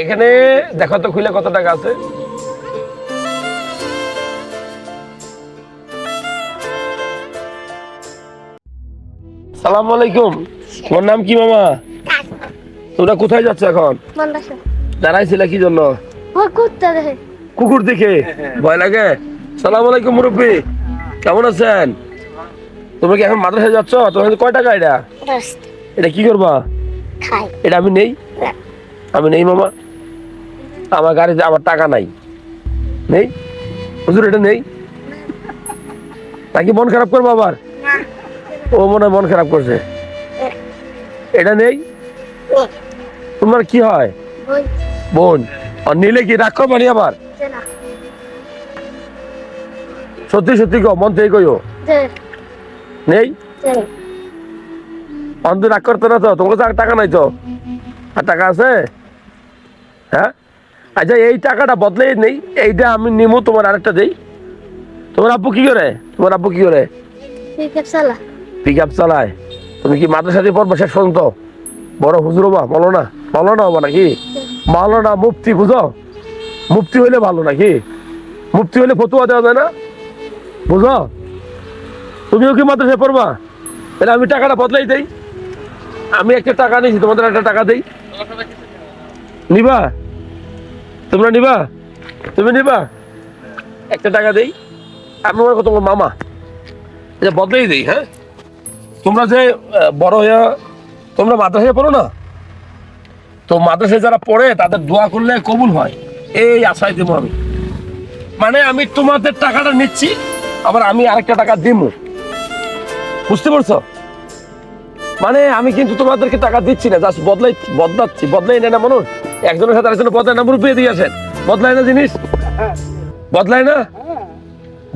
এখানে দেখো তো খুলে কত টাকা আছে? সালাম আলাইকুম। তোমার নাম কি মামা? তোমরা কোথায় যাচ্ছ এখন? দাঁড়াইছিল কি জন্য? কুকুর দেখে? ভয় লাগে? সালাম আলাইকুম মুরব্বী। কেমন আছেন? তোমরা কি এখন মাদ্রাসায় যাচ্ছ? তোমার কয় টাকা এটা? এটা কি করবা? এটা আমি নেই? আমি নেই মামা। আমার গাড়িতে আমার টাকা নাই। নেই? হুজুর, এটা নেই? নাকি মন খারাপ করব আবার? ও মনে মন খারাপ করছে। এটা নেই? তোমার কি হয়? বোন। আর নিলে কি রাগ করবানি আবার? সত্যি সত্যি কো মন থেকে কইও। যে নেই? অন্ধ রাগ করতে না তো? তোমার টাকা নাই তো? আর টাকা আছে? হ্যাঁ? আচ্ছা এই টাকাটা বদলে নেই এইটা আমি নিমু তোমার আরেকটা দেই। তোমার আব্বু কি করে? তোমার আব্বু কি করে? পিক আপ চালায়। তুমি কি মাদ্রাসা দিয়ে পড়ব? শেষ পর্যন্ত বড় হুজুর হবা বলো না। বলো না হবা নাকি? বলো না মুফতি বুঝো? মুফতি হইলে ভালো নাকি? মুফতি হইলে ফতুয়া দেওয়া যায় না? বুঝো? তুমিও কি মাদ্রাসায় পড়বা? তাহলে আমি টাকাটা বদলাই দেই। আমি একটা টাকা নিয়েছি তোমাদের একটা টাকা দেই। নিবা? তোমরা নিবা? তুমি নিবা? একটা টাকা দেই। আমি মনে তোমার মামা। এটা বদলাই দেই হ্যাঁ? তোমরা যে বড় হয়ে তোমরা মাদ্রাসায় পড়ো না? তো মাদ্রাসায় যারা পড়ে, তাদের দোয়া করলে কবুল হয়। এই আশায় দেবো আমি। মানে আমি তোমাদের টাকাটা নিচ্ছি, আবার আমি আরেকটা টাকা দিব বুঝতে পারছ? মানে আমি কিন্তু তোমাদেরকে টাকা দিচ্ছি না, জাস্ট বদলাই, বদলাচ্ছি। বদলাই নেয় না মানুষ? একজনের সাথে আরেকজনের বদলাই না রুপিয়ে দিয়ে আসেন। বদলাই না জিনিস? বদলাই না?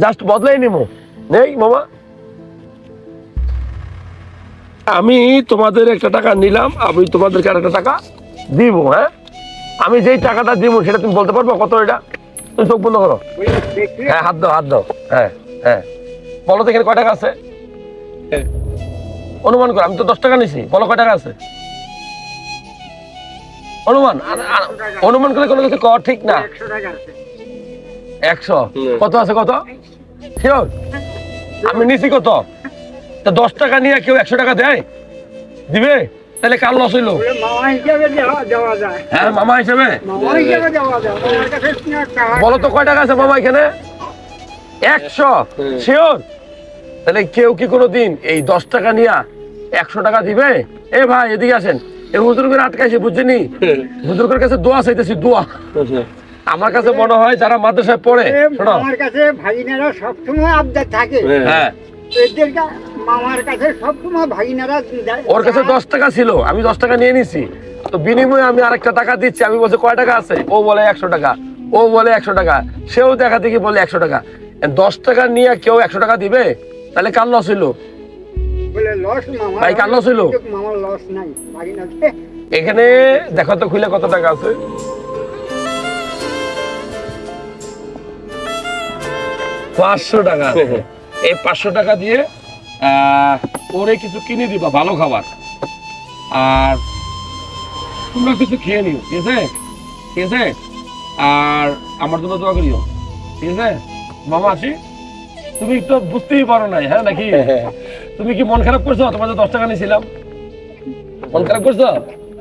জাস্ট বদলাই নিমো। নেই মামা। আমি তোমাদের একটা টাকা নিলাম আমি তোমাদেরকে আর একটা টাকা দিব হ্যাঁ? আমি যেই টাকাটা দিব সেটা তুমি বলতে পারব? কত এটা? তুমি চোখ বন্ধ করো। হ্যাঁ হাত দাও হাত দাও। হ্যাঁ হ্যাঁ। বলো তো এখানে কয় টাকা আছে? অনুমান করো আমি তো দশ টাকা নিছি। বলো কয় টাকা আছে? অনুমান অনুমান করে কোনো কিছু কর ঠিক না? একশো। কত আছে কত? আমি নিছি কত? তা দশ টাকা নিয়ে কেউ একশো টাকা দেয়? দিবে? তাহলে কার লস হইল? হ্যাঁ মামা হিসেবে? বলো তো কয় টাকা আছে মামা এখানে? একশো। শিওর? তাহলে কেউ কি কোনো দিন এই দশ টাকা নিয়ে একশো টাকা দিবে? এ ভাই এদিকে আসেন। এ হুজুর করে আটকাইছে বুঝছেনি? কাছে দোয়া চাইতেছি দোয়া। আমার কাছে মনে হয় যারা মাদ্রাসায় পড়ে আমার কাছে ভাগিনারা সবসময় আবদার থাকে। হ্যাঁ। মামার কাছে সবসময় ভাগিনারা ওর কাছে দশ টাকা ছিল আমি দশ টাকা নিয়ে নিছি। তো বিনিময়ে আমি আরেকটা টাকা দিচ্ছি আমি বলছি কয় টাকা আছে? ও বলে একশো টাকা। ও বলে একশো টাকা। সেও দেখা দেখি বলে একশো টাকা। দশ টাকা নিয়ে কেউ একশো টাকা দিবে? তাহলে কার লস হইল? বলে লস মামা ভাই, কার loss হইল? মামার লস নাই ভাগিনাতে এখানে দেখো তো খুলে কত টাকা আছে? পাঁচশো টাকা আছে। এই পাঁচশো টাকা দিয়ে ওরে কিছু কিনে দিবা ভালো খাবার। আর তোমরা কিছু খেয়ে নিও ঠিক আছে? ঠিক আছে? আর আমার জন্য দোয়া করিও ঠিক আছে? মামা আসি তুমি তো বুঝতেই পারো নাই হ্যাঁ নাকি? তুমি কি মন খারাপ করছ? তোমার দশ টাকা নিয়েছিলাম। মন খারাপ করছ?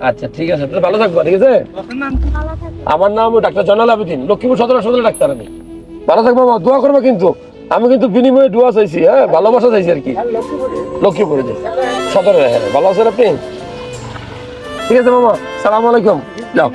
আচ্ছা ঠিক আছে, তাহলে ভালো থাকব, ঠিক আছে? আমার নাম ডাক্তার জয়নাল আবেদিন, লক্ষ্মীপুর সদর হাসপাতালের ডাক্তার আমি। ভালো থাকব, বাবা, দোয়া করব কিন্তু। আমি কিন্তু বিনিময়ে দোয়া চাইছি হ্যাঁ ভালোবাসা চাইছি আর কি। লক্ষ্মীপুরে যে, সদরে হ্যাঁ ভালো আছেন আপনি? ঠিক আছে, মামা, সালাম আলাইকুম। যাও।